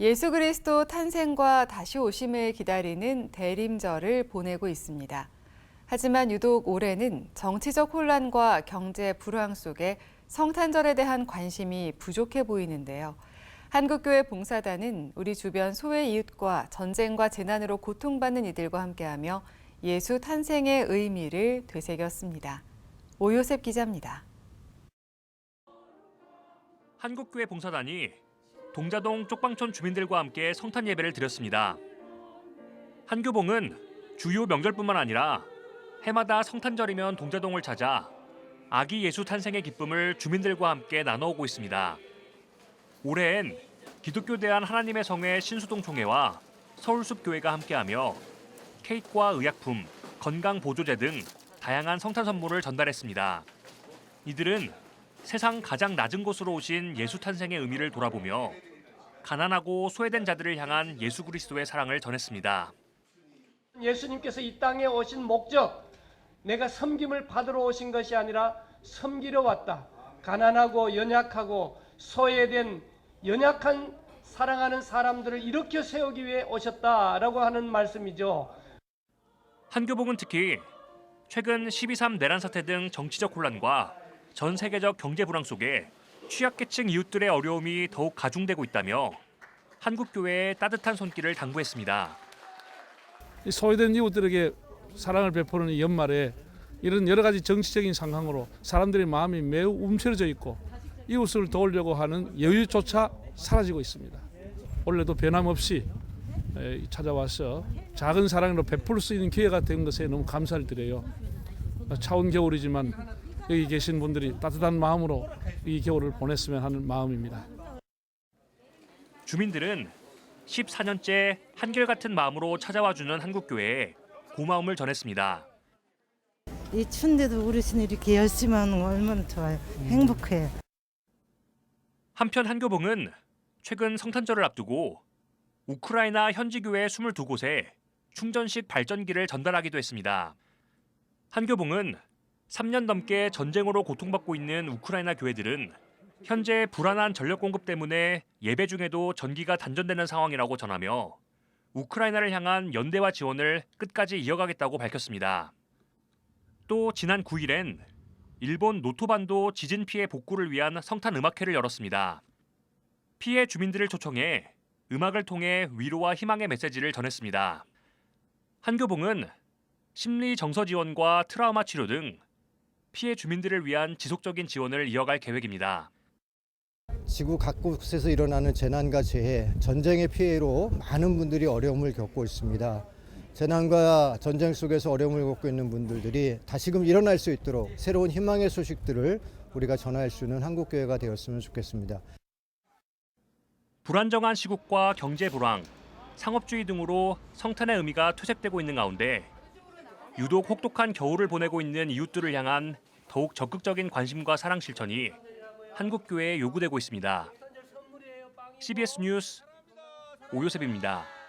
예수 그리스도 탄생과 다시 오심을 기다리는 대림절을 보내고 있습니다. 하지만 유독 올해는 정치적 혼란과 경제 불황 속에 성탄절에 대한 관심이 부족해 보이는데요. 한국교회 봉사단은 우리 주변 소외 이웃과 전쟁과 재난으로 고통받는 이들과 함께하며 예수 탄생의 의미를 되새겼습니다. 오요셉 기자입니다. 한국교회 봉사단이 동자동 쪽방촌 주민들과 함께 성탄 예배를 드렸습니다. 한교봉은 주요 명절뿐만 아니라 해마다 성탄절이면 동자동을 찾아 아기 예수 탄생의 기쁨을 주민들과 함께 나눠오고 있습니다. 올해엔 기독교 대한 하나님의 성회 신수동 총회와 서울숲 교회가 함께하며 케이크와 의약품, 건강 보조제 등 다양한 성탄 선물을 전달했습니다. 이들은 세상 가장 낮은 곳으로 오신 예수 탄생의 의미를 돌아보며 가난하고 소외된 자들을 향한 예수 그리스도의 사랑을 전했습니다. 예수님께서 이 땅에 오신 목적, 내가 섬김을 받으러 오신 것이 아니라 섬기러 왔다. 가난하고 연약하고 소외된 연약한 사랑하는 사람들을 일으켜 세우기 위해 오셨다라고 하는 말씀이죠. 한교봉은 특히 최근 12.3 내란 사태 등 정치적 혼란과 전 세계적 경제 불황 속에 취약계층 이웃들의 어려움이 더욱 가중되고 있다며 한국 교회의 따뜻한 손길을 당부했습니다. 이 소외된 이웃들에게 사랑을 베푸는 이 연말에 이런 여러 가지 정치적인 상황으로 사람들의 마음이 매우 움츠러져 있고 이웃을 도우려고 하는 여유조차 사라지고 있습니다. 올해도 변함없이 에, 찾아와서 작은 사랑으로 베풀 수 있는 기회가 된 것에 너무 감사를 드려요. 차운 겨울이지만 여기 계신 분들이 따뜻한 마음으로 이 겨울을 보냈으면 하는 마음입니다. 주민들은 14년째 한결같은 마음으로 찾아와 주는 한국 교회에 고마움을 전했습니다. 이 추운데도 어르신이 이렇게 열심히 하는 거 얼마나 좋아요. 행복해요. 한편 한교봉은 최근 성탄절을 앞두고 우크라이나 현지 교회 22곳에 충전식 발전기를 전달하기도 했습니다. 한교봉은 3년 넘게 전쟁으로 고통받고 있는 우크라이나 교회들은 현재 불안한 전력 공급 때문에 예배 중에도 전기가 단전되는 상황이라고 전하며 우크라이나를 향한 연대와 지원을 끝까지 이어가겠다고 밝혔습니다. 또 지난 9일엔 일본 노토반도 지진 피해 복구를 위한 성탄 음악회를 열었습니다. 피해 주민들을 초청해 음악을 통해 위로와 희망의 메시지를 전했습니다. 한교봉은 심리 정서 지원과 트라우마 치료 등 피해 주민들을 위한 지속적인 지원을 이어갈 계획입니다. 지구 각곳에서 일어나는 재난과 재해, 전쟁의 피해로 많은 분들이 어려움을 겪고 있습니다. 재난과 전쟁 속에서 어려움을 겪고 있는 분들이 다시금 일어날 수 있도록 새로운 희망의 소식들을 우리가 전할 수 있는 한국교회가 되었으면 좋겠습니다. 불안정한 시국과 경제 불황, 상업주의 등으로 성탄의 의미가 퇴색되고 있는 가운데 유독 혹독한 겨울을 보내고 있는 이웃들을 향한 더욱 적극적인 관심과 사랑 실천이 한국 교회에 요구되고 있습니다. CBS 뉴스 오요셉입니다.